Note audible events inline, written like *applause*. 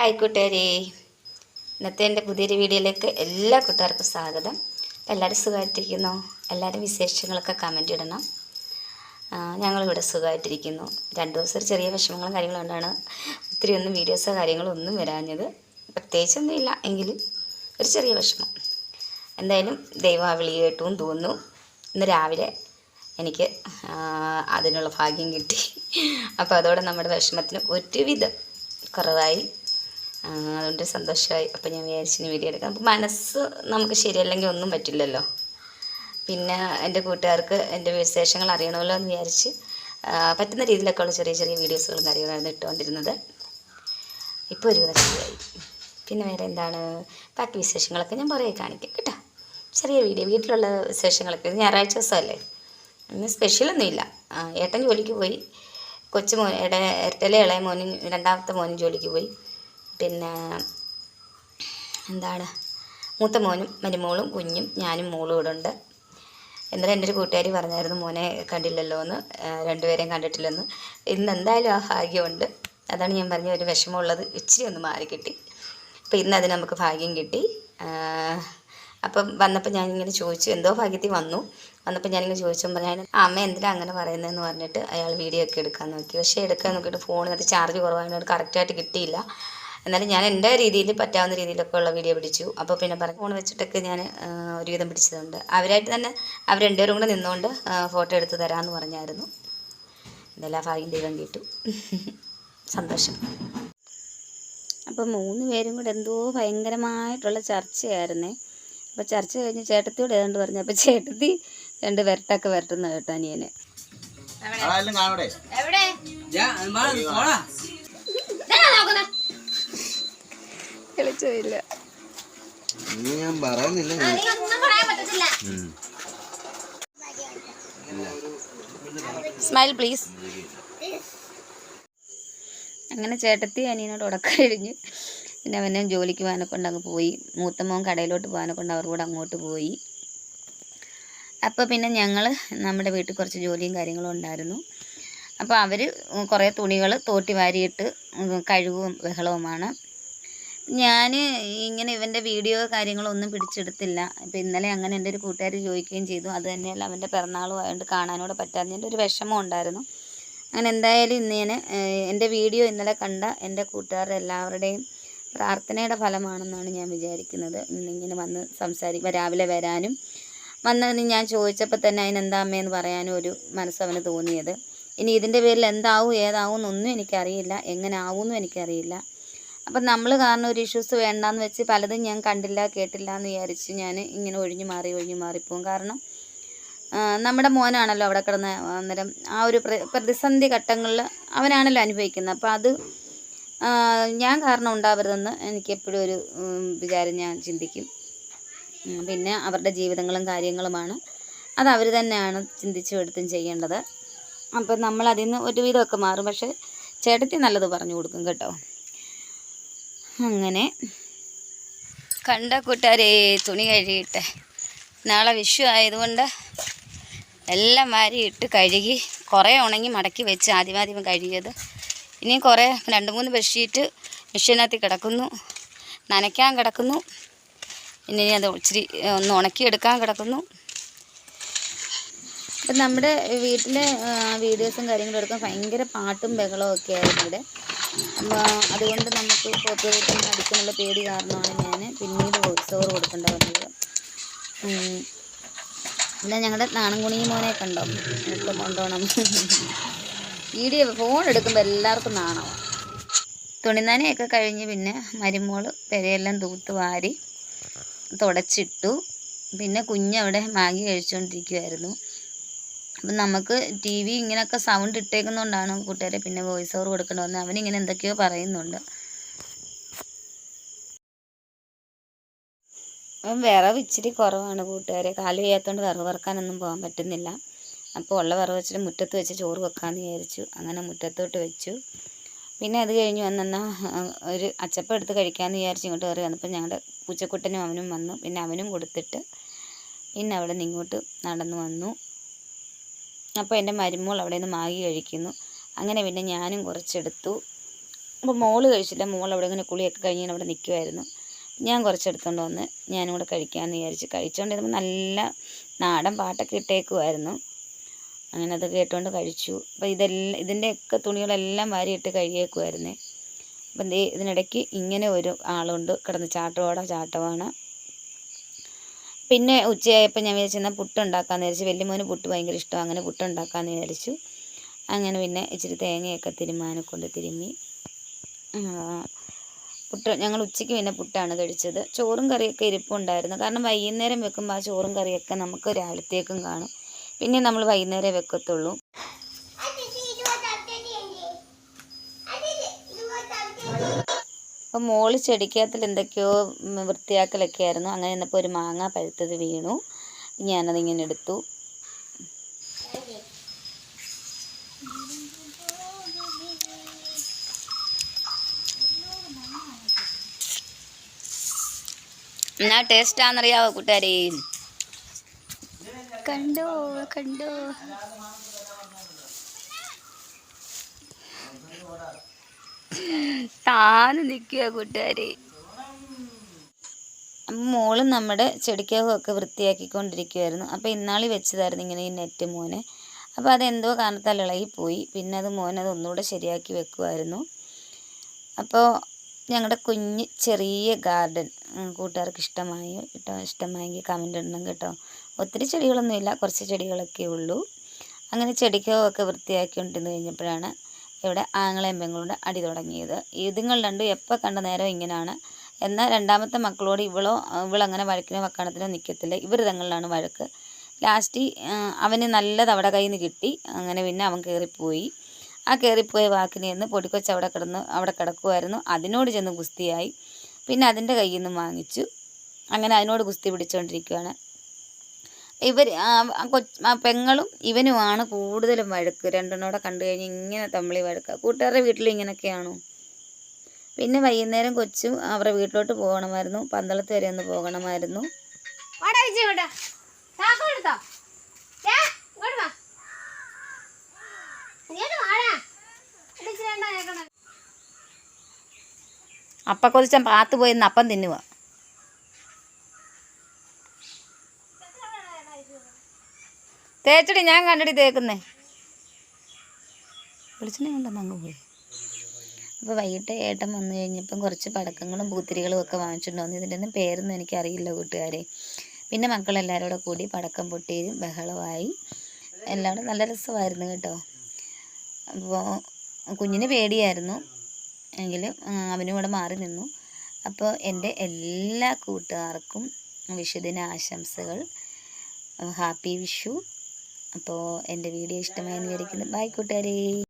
Hi കൂട്ടുകാരെ. ഇന്നത്തെ എന്റെ പുതിയൊരു വീഡിയോയിലേക്ക് എല്ലാ കൂട്ടുകാർക്കും സ്വാഗതം. എല്ലാവരും സുഖമായിട്ടിരിക്കുന്നു? എല്ലാവരും വിശേഷങ്ങളൊക്കെ കമന്റ് ഇടണം. ആ, ഞങ്ങളിവിടെ സുഖമായിട്ടിരിക്കുന്നു. രണ്ട് ദിവസം ഒരു ചെറിയ വിഷമങ്ങളും കാര്യങ്ങളും കൊണ്ടാണ് ഒത്തിരി ഒന്നും വീഡിയോസോ കാര്യങ്ങളോ ഒന്നും വരാഞ്ഞത്. പ്രത്യേകിച്ചൊന്നും ഇല്ല എങ്കിലും ഒരു ചെറിയ വിഷമം. എന്തായാലും ദൈവാവിളി കേട്ടു എന്ന് തോന്നുന്നു. ഇന്ന് രാവിലെ എനിക്ക് അതിനുള്ള ഭാഗ്യം കിട്ടി. അപ്പോൾ അതോടെ നമ്മുടെ വിഷമത്തിന് ഒരുവിധം കുറവായി. ആ, അതുകൊണ്ട് സന്തോഷമായി. അപ്പോൾ ഞാൻ വിചാരിച്ചിന് വീഡിയോ എടുക്കാം. അപ്പോൾ മനസ്സ് നമുക്ക് ശരിയല്ലെങ്കിൽ ഒന്നും പറ്റില്ലല്ലോ. പിന്നെ എന്റെ കൂട്ടുകാർക്ക് എന്റെ വിശേഷങ്ങൾ അറിയണമല്ലോ എന്ന് വിചാരിച്ച് പറ്റുന്ന രീതിയിലൊക്കെ ഉള്ള ചെറിയ ചെറിയ വീഡിയോസുകളും കാര്യങ്ങളാണ് ഇട്ടുകൊണ്ടിരുന്നത്. ഇപ്പോൾ ഒരു ശരിയായി പിന്നെ വേറെ എന്താണ്? ബാക്കി വിശേഷങ്ങളൊക്കെ ഞാൻ കുറേ കാണിക്കാം കേട്ടോ. ചെറിയ വീഡിയോ. വീട്ടിലുള്ള വിശേഷങ്ങളൊക്കെ. ഞായറാഴ്ച ദിവസമല്ലേ? ഇന്ന് സ്പെഷ്യലൊന്നുമില്ല ഏട്ടൻ ജോലിക്ക് പോയി. കൊച്ചു മോൻ ഇട ഇരട്ടലെ ഇളയ മോനും രണ്ടാമത്തെ മോനും ജോലിക്ക് പോയി. പിന്നെ എന്താണ്? മൂത്ത മോനും മരുമോളും കുഞ്ഞും ഞാനും മോളും ഇവിടെ ഉണ്ട്. എന്നാലും എന്റെ ഒരു കൂട്ടുകാരി പറഞ്ഞായിരുന്നു മോനെ കണ്ടില്ലല്ലോ എന്ന് രണ്ടുപേരെയും കണ്ടിട്ടില്ലെന്ന്. ഇന്ന് എന്തായാലും ആ ഭാഗ്യമുണ്ട്. അതാണ് ഞാൻ പറഞ്ഞ ഒരു വിഷമമുള്ളത്. ഇച്ചിരി ഒന്ന് മാറി കിട്ടി. അപ്പോൾ ഇന്ന് അതിന് നമുക്ക് ഭാഗ്യം കിട്ടി. അപ്പം വന്നപ്പോൾ ഞാനിങ്ങനെ ചോദിച്ചു എന്തോ ഭാഗ്യത്തിൽ വന്നു? വന്നപ്പോൾ ഞാനിങ്ങനെ ചോദിച്ചപ്പോൾ ഞാൻ ആ അമ്മ എന്തിനാ അങ്ങനെ പറയുന്നതെന്ന് പറഞ്ഞിട്ട് അയാൾ വീഡിയോ ഒക്കെ എടുക്കാൻ നോക്കി. പക്ഷേ എടുക്കാൻ നോക്കിയിട്ട് ഫോണിനകത്ത് ചാർജ് കുറവായതുകൊണ്ട് കറക്റ്റായിട്ട് കിട്ടിയില്ല. എന്നാലും ഞാൻ എന്റെ രീതിയിൽ പറ്റാവുന്ന രീതിയിലൊക്കെ ഉള്ള വീഡിയോ പിടിച്ചു. അപ്പോൾ പിന്നെ പറഞ്ഞു ഫോൺ വെച്ചിട്ടൊക്കെ ഞാൻ ഒരുവിധം പിടിച്ചതുണ്ട്. അവരായിട്ട് തന്നെ അവർ രണ്ടുപേരും കൂടെ നിന്നുകൊണ്ട് ഫോട്ടോ എടുത്ത് തരാമെന്ന് പറഞ്ഞായിരുന്നു. എന്തെല്ലാം ഭാഗ്യം ദൈവം കിട്ടു. *laughs* സന്തോഷം. അപ്പോൾ മൂന്ന് പേരും കൂടെ എന്തോ ഭയങ്കരമായിട്ടുള്ള ചർച്ചയായിരുന്നേ. അപ്പോൾ ചർച്ച കഴിഞ്ഞ് ചേട്ടത്തിയോട് ഏതാണ്ട് പറഞ്ഞു അപ്പോൾ ചേട്ടത്തി രണ്ട് വരട്ടൊക്കെ വരട്ടുന്ന കേട്ടോ അനിയനെ. ആരെല്ലാം കാണൂടെ കളിച്ചില്ല ഞാൻ പറയുന്നില്ല. സ്മൈൽ പ്ലീസ് അങ്ങനെ ചേട്ടത്തി അനിയനോട് ഉടക്കം കഴിഞ്ഞ് പിന്നെ അവനെ ജോലിക്ക് പോകാനെ കൊണ്ട് അങ്ങ് പോയി. മൂത്ത മോൻ കടയിലോട്ട് പോകാനെ കൊണ്ട് അവർ കൂടെ അങ്ങോട്ട് പോയി. അപ്പോൾ പിന്നെ ഞങ്ങൾ നമ്മുടെ വീട്ടിൽ കുറച്ച് ജോലിയും കാര്യങ്ങളും ഉണ്ടായിരുന്നു. അപ്പോൾ അവർ കുറേ തുണികൾ തോട്ടി വാരിയിട്ട് കഴിവും കഴുകും ബഹളവുമാണ്. ഞാൻ ഇങ്ങനെ ഇവന്റെ വീഡിയോ കാര്യങ്ങളൊന്നും പിടിച്ചെടുത്തില്ല. ഇപ്പം ഇന്നലെ അങ്ങനെ എന്റെ ഒരു കൂട്ടുകാർ ചോദിക്കുകയും ചെയ്തു. അത് തന്നെയല്ല അവന്റെ പിറന്നാളും ആയതുകൊണ്ട് കാണാനൂടെ എന്റെ ഒരു വിഷമം ഉണ്ടായിരുന്നു. അങ്ങനെ എന്തായാലും ഇന്ന് ഞാൻ എന്റെ വീഡിയോ ഇന്നലെ കണ്ട എന്റെ കൂട്ടുകാരുടെ എല്ലാവരുടെയും പ്രാർത്ഥനയുടെ ഫലമാണെന്നാണ് ഞാൻ വിചാരിക്കുന്നത്. ഇന്നിങ്ങനെ വന്ന് സംസാരിക്കുക രാവിലെ വരാനും വന്നതിന് ഞാൻ ചോദിച്ചപ്പോൾ തന്നെ അതിനെന്താ അമ്മയെന്ന് പറയാനും ഒരു മനസ്സവന് തോന്നിയത്. ഇനി ഇതിന്റെ പേരിൽ എന്താവും ഏതാവും എന്നൊന്നും എനിക്കറിയില്ല. എങ്ങനെ ആവും ആവുമെന്നും എനിക്കറിയില്ല. അപ്പം നമ്മൾ കാരണം ഒരു ഇഷ്യൂസ് വേണ്ടാന്ന് വെച്ച് പലതും ഞാൻ കണ്ടില്ല കേട്ടില്ല എന്ന് വിചാരിച്ച് ഞാൻ ഇങ്ങനെ ഒഴിഞ്ഞു മാറി ഒഴിഞ്ഞു മാറിപ്പോവും കാരണം നമ്മുടെ മോനാണല്ലോ അവിടെ കിടന്ന് അന്നേരം ആ ഒരു പ്രതിസന്ധി ഘട്ടങ്ങളിൽ അവനാണല്ലോ അനുഭവിക്കുന്നത്. അപ്പോൾ അത് ഞാൻ കാരണം ഉണ്ടാവരുതെന്ന് എനിക്ക് എപ്പോഴും ഒരു വിചാരം ഞാൻ ചിന്തിക്കും. പിന്നെ അവരുടെ ജീവിതങ്ങളും കാര്യങ്ങളുമാണ്. അത് അവർ തന്നെയാണ് ചിന്തിച്ചു എടുത്തും ചെയ്യേണ്ടത്. അപ്പം നമ്മൾ അതിൽ നിന്ന് ഒരുവിധമൊക്കെ മാറും. പക്ഷേ ചേട്ടത്തി നല്ലത് പറഞ്ഞു കൊടുക്കും കേട്ടോ. അങ്ങനെ. കണ്ട കൂട്ടുകാരെ തുണി കഴുകിയിട്ടെ. നാളെ വിഷു ആയതുകൊണ്ട് എല്ലാം വാരിയിട്ട് കഴുകി കുറേ ഉണങ്ങി മടക്കി വെച്ച് ആദ്യമാദ്യം കഴുകിയത്. ഇനി കുറേ രണ്ട് മൂന്ന് ബെഡ്ഷീറ്റ് മെഷീനകത്ത് കിടക്കുന്നു. നനയ്ക്കാൻ കിടക്കുന്നു. ഇനി അത് ഇച്ചിരി ഒന്ന് ഉണക്കിയെടുക്കാൻ കിടക്കുന്നു. അപ്പം നമ്മുടെ വീട്ടിലെ വീഡിയോസും കാര്യങ്ങളും എടുക്കാൻ ഭയങ്കര പാട്ടും ബഹളവും ഒക്കെ ആയിരുന്നു ഇവിടെ. അതുകൊണ്ട് നമുക്ക് കോപ്പിറൈറ്റും അടിക്കാനുള്ള പേടി കാരണമാണ് ഞാൻ പിന്നീട് വോയിസ് ഓവർ വന്നത് പിന്നെ ഞങ്ങളുടെ നാണംകുണി മോനെ കണ്ടോ? ഇപ്പം കൊണ്ടുപോകണം വീഡിയോ ഫോൺ എടുക്കുമ്പോൾ എല്ലാവർക്കും നാണമാണ് തുണിനനയൊക്കെ കഴിഞ്ഞ് പിന്നെ മരുമോൾ പെരയെല്ലാം തൂത്ത് വാരി തുടച്ചിട്ടു. പിന്നെ കുഞ്ഞവിടെ മാഗി കഴിച്ചുകൊണ്ടിരിക്കുമായിരുന്നു അപ്പം നമുക്ക് ടി വി ഇങ്ങനെയൊക്കെ സൗണ്ട് ഇട്ടേക്കുന്നതുകൊണ്ടാണ് കൂട്ടുകാരെ പിന്നെ വോയിസ് ഓവർ കൊടുക്കേണ്ടി വന്നത് അവനിങ്ങനെ എന്തൊക്കെയോ പറയുന്നുണ്ട്. അപ്പം വിറവ് ഇച്ചിരി കുറവാണ് കൂട്ടുകാരെ. കാൽ വയ്യാത്തതുകൊണ്ട് വിറവ് വറക്കാനൊന്നും പോകാൻ പറ്റുന്നില്ല. അപ്പോൾ ഉള്ള വിറവ് വെച്ചിട്ട് മുറ്റത്ത് വെച്ച് ചോറ് വെക്കാമെന്ന് വിചാരിച്ചു. അങ്ങനെ മുറ്റത്തോട്ട് വെച്ചു. പിന്നെ അത് കഴിഞ്ഞ് വന്നെന്നാൽ ഒരു അച്ചപ്പം എടുത്ത് കഴിക്കാമെന്ന് വിചാരിച്ച് ഇങ്ങോട്ട് കയറി വന്നപ്പോൾ ഞങ്ങളുടെ പൂച്ചക്കുട്ടനും അവനും വന്നു. പിന്നെ അവനും കൊടുത്തിട്ട് പിന്നെ അവിടെ നിന്ന് ഇങ്ങോട്ട് നടന്നു വന്നു. അപ്പോൾ എന്റെ മരുമോൾ അവിടെ നിന്ന് മാഗി കഴിക്കുന്നു. അങ്ങനെ പിന്നെ ഞാനും കുറച്ചെടുത്തു. അപ്പോൾ മോൾ കഴിച്ചില്ല. മോൾ അവിടെ ഇങ്ങനെ കുളിയൊക്കെ കഴിഞ്ഞ് അവിടെ നിൽക്കുമായിരുന്നു ഞാൻ കുറച്ചെടുത്തുകൊണ്ട് വന്ന് ഞാനും കൂടെ കഴിക്കാമെന്ന് വിചാരിച്ച് കഴിച്ചുകൊണ്ടിരുന്നപ്പോൾ നല്ല നാടൻ പാട്ടൊക്കെ ഇട്ടേക്കുമായിരുന്നു അങ്ങനെ അത് കേട്ടുകൊണ്ട് കഴിച്ചു. അപ്പോൾ ഇതെല്ലാം ഇതിന്റെയൊക്കെ തുണികളെല്ലാം വാരിയിട്ട് കഴിയേക്കുമായിരുന്നേ അപ്പം ഇതിനിടയ്ക്ക് ഇങ്ങനെ ഒരു ആളുണ്ട്. കിടന്ന് ചാട്ടവാട ചാട്ടമാണ് പിന്നെ ഉച്ചയായപ്പോൾ ഞാൻ വിചാരിച്ചു എന്നാൽ പുട്ട് ഉണ്ടാക്കാമെന്ന് വിചാരിച്ചു. വലിയ മോന് പുട്ട് ഭയങ്കര ഇഷ്ടമാണ് അങ്ങനെ പുട്ട് ഉണ്ടാക്കാമെന്ന് വിചാരിച്ചു. അങ്ങനെ പിന്നെ ഇച്ചിരി തേങ്ങയൊക്കെ തിരുമാനെ കൊണ്ട് തിരുമ്മി. പുട്ട് ഞങ്ങൾ ഉച്ചയ്ക്ക് പിന്നെ പുട്ടാണ് കഴിച്ചത്. ചോറും കറിയൊക്കെ ഇരിപ്പുണ്ടായിരുന്നു. കാരണം വൈകുന്നേരം വെക്കുമ്പോൾ ആ ചോറും കറിയൊക്കെ നമുക്ക് രാവിലത്തേക്കും കാണും. പിന്നെ നമ്മൾ വൈകുന്നേരം വെക്കത്തുള്ളൂ. അപ്പോൾ മോൾ ചെടിക്കകത്തിൽ എന്തൊക്കെയോ വൃത്തിയാക്കലൊക്കെ ആയിരുന്നു. അങ്ങനെ ഇന്നപ്പോൾ ഒരു മാങ്ങ പഴുത്തത് വീണു. ഞാനതിങ്ങനെ എടുത്തു. എന്നാ ടേസ്റ്റാന്നറിയാവോ കൂട്ടുകാരെ? കണ്ടോ കണ്ടോ. താന്ന് നിൽക്കുക കൂട്ടുകാരെ. അപ്പം മോൾ നമ്മുടെ ചെടിക്കകമൊക്കെ വൃത്തിയാക്കിക്കൊണ്ടിരിക്കുമായിരുന്നു അപ്പോൾ ഇന്നാളി വെച്ചതായിരുന്നു ഇങ്ങനെ ഈ നെറ്റ് മോനെ. അപ്പോൾ അതെന്തോ കാരണത്താൽ ഇളകിപ്പോയി പിന്നെ അത് മോനത് ഒന്നുകൂടെ ശരിയാക്കി വെക്കുമായിരുന്നു അപ്പോൾ ഞങ്ങളുടെ കുഞ്ഞ് ചെറിയ ഗാർഡൻ കൂട്ടുകാർക്ക് ഇഷ്ടമായി. കേട്ടോ ഇഷ്ടമായെങ്കിൽ കമന്റ് ഇടണം കേട്ടോ. ഒത്തിരി ചെടികളൊന്നുമില്ല കുറച്ച് ചെടികളൊക്കെ ഉള്ളൂ അങ്ങനെ ചെടിക്കകമൊക്കെ വൃത്തിയാക്കിക്കൊണ്ടിരുന്ന് കഴിഞ്ഞപ്പോഴാണ് ഇവിടെ ആങ്ങളെയും പെങ്ങളുടെ അടി തുടങ്ങിയത്. ഇതുങ്ങൾ രണ്ടും എപ്പോൾ കണ്ട നേരം ഇങ്ങനെയാണ് എന്നാൽ രണ്ടാമത്തെ മക്കളോട് ഇവളോ ഇവളങ്ങനെ വഴക്കിനോ വക്കാണത്തിനോ നിൽക്കത്തില്ല ഇവർ തങ്ങളിലാണ് വഴക്ക്. ലാസ്റ്റ് അവന് നല്ലത് അവിടെ കയ്യിൽ നിന്ന് കിട്ടി. അങ്ങനെ പിന്നെ അവൻ കയറിപ്പോയി ആ കയറിപ്പോയ വാക്കിന് ചെന്ന് പൊടിക്കൊച്ച് അവിടെ കിടന്ന് അവിടെ കിടക്കുമായിരുന്നു അതിനോട് ചെന്ന് ഗുസ്തിയായി. പിന്നെ അതിന്റെ കയ്യിൽ നിന്ന് വാങ്ങിച്ചു. അങ്ങനെ അതിനോട് ഗുസ്തി പിടിച്ചുകൊണ്ടിരിക്കുകയാണ് ഇവർ കൊച്ച് പെങ്ങളും ഇവനുമാണ് കൂടുതലും വഴക്ക്. രണ്ടെണ്ണോടെ കണ്ടു കഴിഞ്ഞ് ഇങ്ങനെ തമ്മിൽ വഴക്കുക കൂട്ടുകാരുടെ വീട്ടിൽ ഇങ്ങനെയൊക്കെയാണോ? പിന്നെ വൈകുന്നേരം കൊച്ചു അവരുടെ വീട്ടിലോട്ട് പോകണമായിരുന്നു. പന്തളത്ത് വരെ ഒന്ന് പോകണമായിരുന്നു. അപ്പ കൊതിച്ചാൻ പാത്ത് പോയി അപ്പം തിന്നുക തേച്ചടി ഞാൻ കണ്ടടി തേക്കുന്നേ. വെളിച്ചെണ്ണ കൊണ്ടുവന്ന് അങ്ങ് പോയി. അപ്പോൾ വൈകിട്ട് ഏട്ടൻ വന്നു കഴിഞ്ഞപ്പം കുറച്ച് പടക്കങ്ങളും പൂത്തിരികളും ഒക്കെ വാങ്ങിച്ചിട്ടുണ്ട്. ഇതിന്റെ ഒന്നും പേരൊന്നും എനിക്കറിയില്ല കൂട്ടുകാരെ. പിന്നെ മക്കളെല്ലാവരും കൂടെ കൂടി പടക്കം പൊട്ടിയും ബഹളമായി. എല്ലാവരും നല്ല രസമായിരുന്നു കേട്ടോ. അപ്പോൾ കുഞ്ഞിന് പേടിയായിരുന്നു. എങ്കിലും അവനും കൂടെ മാറി നിന്നു. അപ്പോൾ എന്റെ എല്ലാ കൂട്ടുകാർക്കും വിഷുദിന ആശംസകൾ ഹാപ്പി വിഷു. അപ്പോൾ എന്റെ വീഡിയോ ഇഷ്ടമായെന്ന് വിചാരിക്കുന്നു. ബൈ കൂട്ടുകാരേ.